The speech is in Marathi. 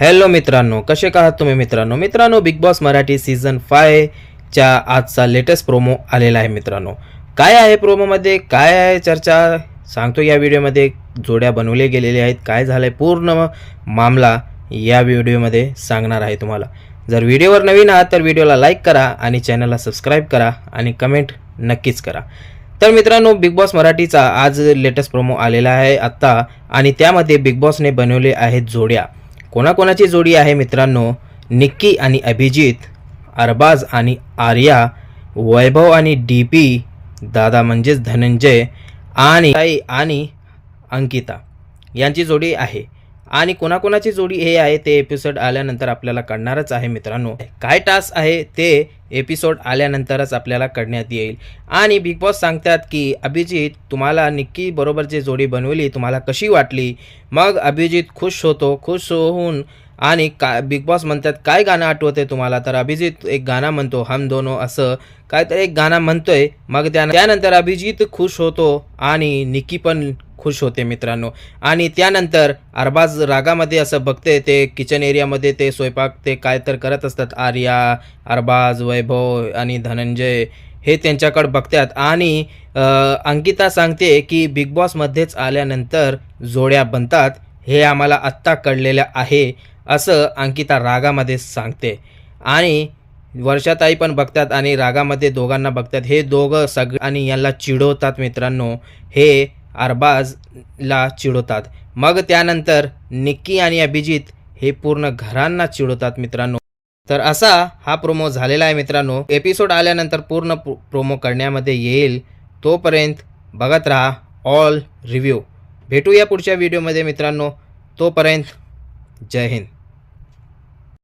हॅलो मित्रांनो कसे का आहात तुम्ही मित्रांनो? मित्रांनो बिग बॉस मराठी सीझन फायच्या आजचा लेटेस्ट प्रोमो आलेला आहे मित्रांनो. काय आहे प्रोमोमध्ये काय आहे चर्चा? सांगतो या व्हिडिओमध्ये जोड्या बनवले गेलेले आहेत. काय झालं आहे पूर्ण मामला या व्हिडिओमध्ये सांगणार आहे तुम्हाला. जर व्हिडिओवर नवीन आहात तर व्हिडिओला लाईक करा आणि चॅनलला सबस्क्राईब करा आणि कमेंट नक्कीच करा. तर मित्रांनो बिग बॉस मराठीचा आज लेटेस्ट प्रोमो आलेला आहे आत्ता. आणि त्यामध्ये बिग बॉसने बनवले आहेत जोड्या. कोणाकोणाची जोडी आहे मित्रांनो? निक्की आणि अभिजित अरबाज आणि आर्या वैभव आणि डी पी दादा म्हणजेच धनंजय आणि आई आणि अंकिता यांची जोडी आहे. आणि कोणाकोणाची जोडी हे आहे ते एपिसोड आल्यानंतर आपल्याला कळणारच आहे मित्रांनो. काय टास्क आहे ते एपिसोड आल्यानंतरच आपल्याला कळण्यात येईल. आणि बिग बॉस सांगतात की अभिजित तुम्हाला निक्की बरोबर जे जोडी बनवली तुम्हाला कशी वाटली? मग अभिजित खुश होतो खुश होऊन आणि का बिग बॉस म्हणतात काय गाणं आठवते तुम्हाला? तर अभिजित एक गाणं म्हणतो हम दोनो असं. काहीतरी एक गाणं म्हणतोय. मग त्या त्यानंतर अभिजित खुश होतो आणि निक्की पण खुश होते मित्रांनो. आणि त्यानंतर अरबाज रागामध्ये असं बघते ते किचन एरियामध्ये ते स्वयंपाक ते काय तर करत असतात. आर्या अरबाज वैभव आणि धनंजय हे त्यांच्याकडे बघतात. आणि अंकिता सांगते की बिग बॉसमध्येच आल्यानंतर जोड्या बनतात. हे आम्हाला आत्ता कळलेलं आहे असं अंकिता रागामध्ये सांगते. आणि वर्षाताई पण बघतात आणि रागामध्ये दोघांना बघतात. हे दोघं सग आणि यांना चिडवतात मित्रांनो. हे अरबाजला चिडवतात. मग त्यानंतर निक्की आणि अभिजित हे पूर्ण घरांना चिडवतात मित्रांनो. तर असा हा प्रोमो झालेला आहे मित्रांनो. एपिसोड आल्यानंतर पूर्ण प्रो- प्रोमो करण्यामध्ये येईल. तोपर्यंत बघत राहा ऑल रिव्ह्यू. भेटूया पुढच्या व्हिडिओमध्ये मित्रांनो. तोपर्यंत जय हिंद.